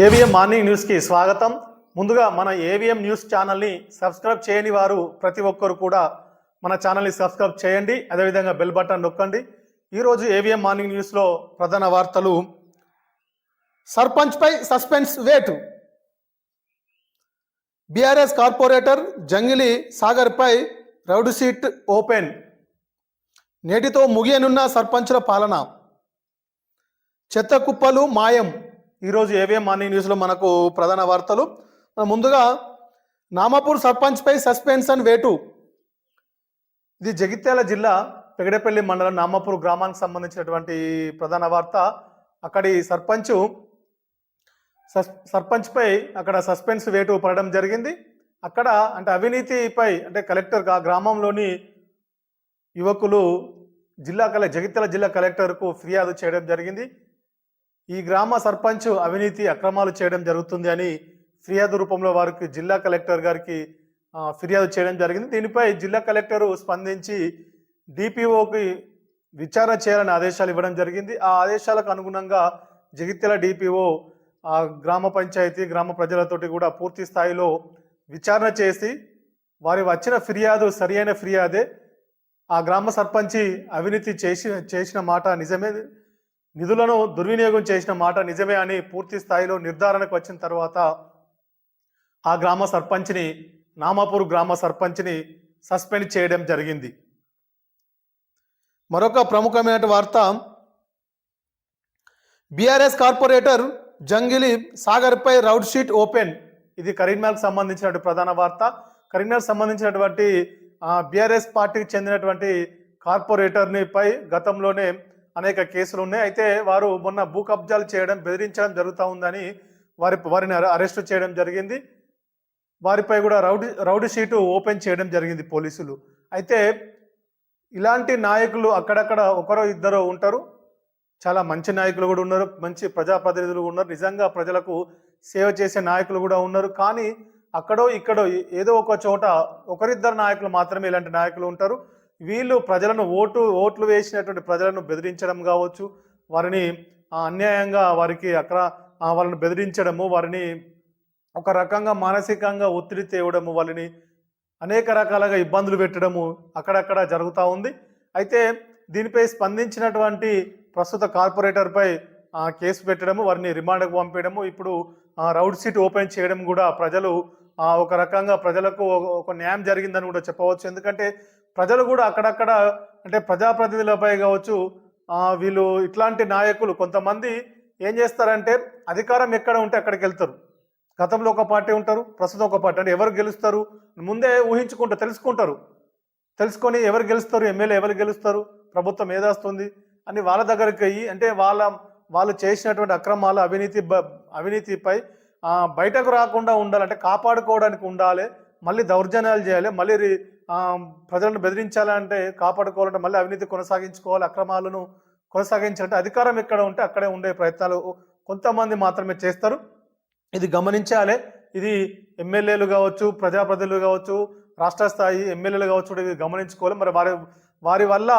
AVM morning న్యూస్కి స్వాగతం. ముందుగా మన ఏవిఎం న్యూస్ ఛానల్ని సబ్స్క్రైబ్ చేయని వారు ప్రతి ఒక్కరు కూడా మన ఛానల్ని సబ్స్క్రైబ్ చేయండి. అదేవిధంగా బెల్ బటన్ నొక్కండి. ఈరోజు ఏవిఎం మార్నింగ్ న్యూస్లో ప్రధాన వార్తలు. సర్పంచ్పై సస్పెన్స్ వేటు. బీఆర్ఎస్ కార్పొరేటర్ జంగిలి సాగర్పై రౌడ్ సీట్ ఓపెన్. నేటితో ముగియనున్న సర్పంచుల పాలన. చెత్త కుప్పలు మాయం. ఈరోజు ఏవిఎం మార్నింగ్ న్యూస్లో మనకు ప్రధాన వార్తలు. ముందుగా నామాపూర్ సర్పంచ్పై సస్పెన్షన్ వేటు. ఇది జగిత్యాల జిల్లా పెగడపల్లి మండలం నామాపూర్ గ్రామానికి సంబంధించినటువంటి ప్రధాన వార్త. అక్కడి సర్పంచ్ సస్ సర్పంచ్పై అక్కడ సస్పెన్స్ వేటు పడడం జరిగింది. అక్కడ అంటే అవినీతిపై అంటే కలెక్టర్ ఆ గ్రామంలోని యువకులు జిల్లా కలె జగిత్యాల జిల్లా కలెక్టర్కు ఫిర్యాదు చేయడం జరిగింది. ఈ గ్రామ సర్పంచ్ అవినీతి అక్రమాలు చేయడం జరుగుతుంది అని ఫిర్యాదు రూపంలో వారికి జిల్లా కలెక్టర్ గారికి ఫిర్యాదు చేయడం జరిగింది. దీనిపై జిల్లా కలెక్టరు స్పందించి డిపిఓకి విచారణ చేయాలని ఆదేశాలు ఇవ్వడం జరిగింది. ఆ ఆదేశాలకు అనుగుణంగా జగిత్యాల డిపిఓ ఆ గ్రామ పంచాయతీ గ్రామ ప్రజలతోటి కూడా పూర్తి స్థాయిలో విచారణ చేసి వారి వచ్చిన ఫిర్యాదు సరి అయిన ఫిర్యాదే. ఆ గ్రామ సర్పంచి అవినీతి చేసి చేసిన మాట నిజమే. నిధులను దుర్వినియోగం చేసిన మాట నిజమే అని పూర్తి స్థాయిలో నిర్ధారణకు వచ్చిన తర్వాత ఆ గ్రామ సర్పంచ్ని నామాపూర్ గ్రామ సర్పంచ్ని సస్పెండ్ చేయడం జరిగింది. మరొక ప్రముఖమైన వార్త బీఆర్ఎస్ కార్పొరేటర్ జంగిలి సాగర్పై రౌడ్ షీట్ ఓపెన్. ఇది కరీంనగర్కి సంబంధించినటువంటి ప్రధాన వార్త. కరీంనగర్ సంబంధించినటువంటి బీఆర్ఎస్ పార్టీకి చెందినటువంటి కార్పొరేటర్ని పై గతంలోనే అనేక కేసులు ఉన్నాయి. అయితే వారు మొన్న భూ కబ్జాలు చేయడం బెదిరించడం జరుగుతూ ఉందని వారి వారిని అరె- అరెస్ట్ చేయడం జరిగింది. వారిపై కూడా రౌడీ రౌడీ షీటు ఓపెన్ చేయడం జరిగింది పోలీసులు. అయితే ఇలాంటి నాయకులు అక్కడక్కడ ఒకరో ఇద్దరు ఉంటారు. చాలా మంచి నాయకులు కూడా ఉన్నారు. మంచి ప్రజాప్రతినిధులు ఉన్నారు. నిజంగా ప్రజలకు సేవ చేసే నాయకులు కూడా ఉన్నారు. కానీ అక్కడో ఇక్కడో ఏదో ఒక చోట ఒకరిద్దరు నాయకులు మాత్రమే ఇలాంటి నాయకులు ఉంటారు. వీళ్ళు ప్రజలను ఓటు ఓట్లు వేసినటువంటి ప్రజలను బెదిరించడం కావచ్చు వారిని అన్యాయంగా వారికి అక్కడ వాళ్ళని బెదిరించడము వారిని ఒక రకంగా మానసికంగా ఒత్తిడి తేవడము వాళ్ళని అనేక రకాలుగా ఇబ్బందులు పెట్టడము అక్కడక్కడ జరుగుతూ ఉంది. అయితే దీనిపై స్పందించినటువంటి ప్రస్తుత కార్పొరేటర్పై కేసు పెట్టడము వారిని రిమాండ్కు పంపించడము ఇప్పుడు రౌడ్ సీట్ ఓపెన్ చేయడం కూడా ప్రజలు ఒక రకంగా ప్రజలకు ఒక న్యాయం జరిగిందని కూడా చెప్పవచ్చు. ఎందుకంటే ప్రజలు కూడా అక్కడక్కడ అంటే ప్రజాప్రతినిధులపై కావచ్చు వీళ్ళు ఇట్లాంటి నాయకులు కొంతమంది ఏం చేస్తారంటే అధికారం ఎక్కడ ఉంటే అక్కడికి వెళ్తారు. గతంలో ఒక పార్టీ ఉంటారు ప్రస్తుతం ఒక పార్టీ. అంటే ఎవరు గెలుస్తారు? ముందే ఊహించుకుంటారు తెలుసుకుంటారు. తెలుసుకొని ఎవరు గెలుస్తారు? ఎమ్మెల్యే ఎవరు గెలుస్తారు? ప్రభుత్వం ఏదేస్తుంది అని వాళ్ళ దగ్గరికి అయ్యి అంటే వాళ్ళ వాళ్ళు చేసినటువంటి అక్రమాలు అవినీతి అవినీతిపై బయటకు రాకుండా ఉండాలంటే కాపాడుకోవడానికి ఉండాలి. మళ్ళీ దౌర్జన్యాలు చేయాలి. మళ్ళీ ప్రజలను బెదిరించాలంటే కాపాడుకోవాలంటే మళ్ళీ అవినీతి కొనసాగించుకోవాలి అక్రమాలను కొనసాగించాలంటే అధికారం ఎక్కడ ఉంటే అక్కడే ఉండే ప్రయత్నాలు కొంతమంది మాత్రమే చేస్తారు. ఇది గమనించాలి. ఇది ఎమ్మెల్యేలు కావచ్చు ప్రజాప్రతినిధులు కావచ్చు రాష్ట్ర స్థాయి ఎమ్మెల్యేలు కావచ్చు ఇది గమనించుకోవాలి. మరి వారి వారి వల్ల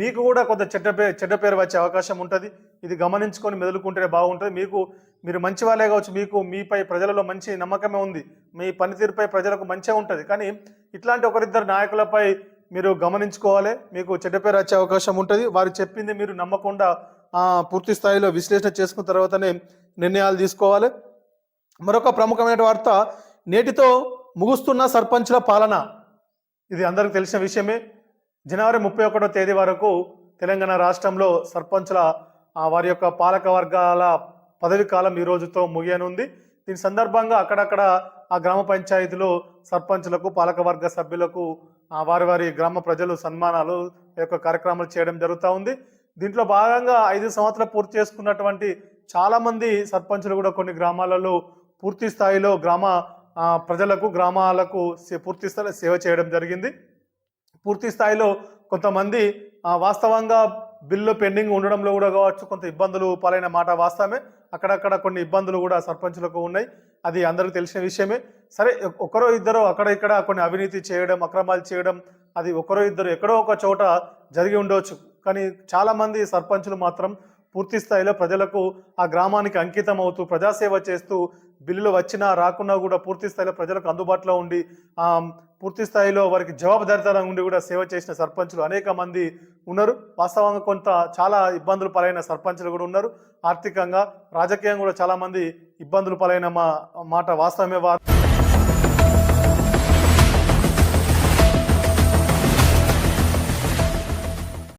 మీకు కూడా కొంత చెడ్డ పేరు చెడ్డ పేరు వచ్చే అవకాశం ఉంటుంది. ఇది గమనించుకొని మెదులుకుంటే బాగుంటుంది. మీకు మీరు మంచి వాళ్ళే కావచ్చు మీకు మీపై ప్రజలలో మంచి నమ్మకమే ఉంది. మీ పనితీరుపై ప్రజలకు మంచిగా ఉంటుంది. కానీ ఇట్లాంటి ఒకరిద్దరు నాయకులపై మీరు గమనించుకోవాలి. మీకు చెడ్డ పేరు వచ్చే అవకాశం ఉంటుంది. వారు చెప్పింది మీరు నమ్మకుండా పూర్తి స్థాయిలో విశ్లేషణ చేసుకున్న తర్వాతనే నిర్ణయాలు తీసుకోవాలి. మరొక ప్రముఖమైన వార్త నేటితో ముగుస్తున్న సర్పంచుల పాలన. ఇది అందరికి తెలిసిన విషయమే. జనవరి ముప్పై ఒకటో తేదీ వరకు తెలంగాణ రాష్ట్రంలో సర్పంచుల వారి యొక్క పాలక వర్గాల పదవి కాలం ఈ రోజుతో ముగియనుంది. దీని సందర్భంగా అక్కడక్కడ ఆ గ్రామ పంచాయతీలో సర్పంచులకు పాలకవర్గ సభ్యులకు వారి వారి గ్రామ ప్రజలు సన్మానాలు ఈ యొక్క కార్యక్రమాలు చేయడం జరుగుతూ ఉంది. దీంట్లో భాగంగా ఐదు సంవత్సరాలు పూర్తి చేసుకున్నటువంటి చాలామంది సర్పంచులు కూడా కొన్ని గ్రామాలలో పూర్తి స్థాయిలో గ్రామ ప్రజలకు గ్రామాలకు సే- పూర్తి స్థాయిలో సేవ చేయడం జరిగింది. పూర్తి స్థాయిలో కొంతమంది వాస్తవంగా బిల్లు పెండింగ్ ఉండడంలో కూడా కావచ్చు కొంత ఇబ్బందులు పాలైన మాట వాస్తవమే. అక్కడక్కడ కొన్ని ఇబ్బందులు కూడా సర్పంచులకు ఉన్నాయి. అది అందరికీ తెలిసిన విషయమే. సరే ఒకరో ఇద్దరు అక్కడ ఇక్కడ కొన్ని అవినీతి చేయడం అక్రమాలు చేయడం అది ఒకరో ఇద్దరు ఎక్కడో ఒక చోట జరిగి ఉండవచ్చు కానీ చాలామంది సర్పంచులు మాత్రం పూర్తి స్థాయిలో ప్రజలకు ఆ గ్రామానికి అంకితం అవుతూ ప్రజాసేవ చేస్తూ బిల్లులు వచ్చినా రాకున్నా కూడా పూర్తి స్థాయిలో ప్రజలకు అందుబాటులో ఉండి పూర్తి స్థాయిలో వారికి జవాబుదారితనం ఉండి కూడా సేవ చేసిన సర్పంచులు అనేక మంది ఉన్నారు. వాస్తవంగా కొంత చాలా ఇబ్బందులు పాలైన సర్పంచులు కూడా ఉన్నారు. ఆర్థికంగా రాజకీయంగా కూడా చాలామంది ఇబ్బందులు పాలైన మా మాట వాస్తవమే వారు.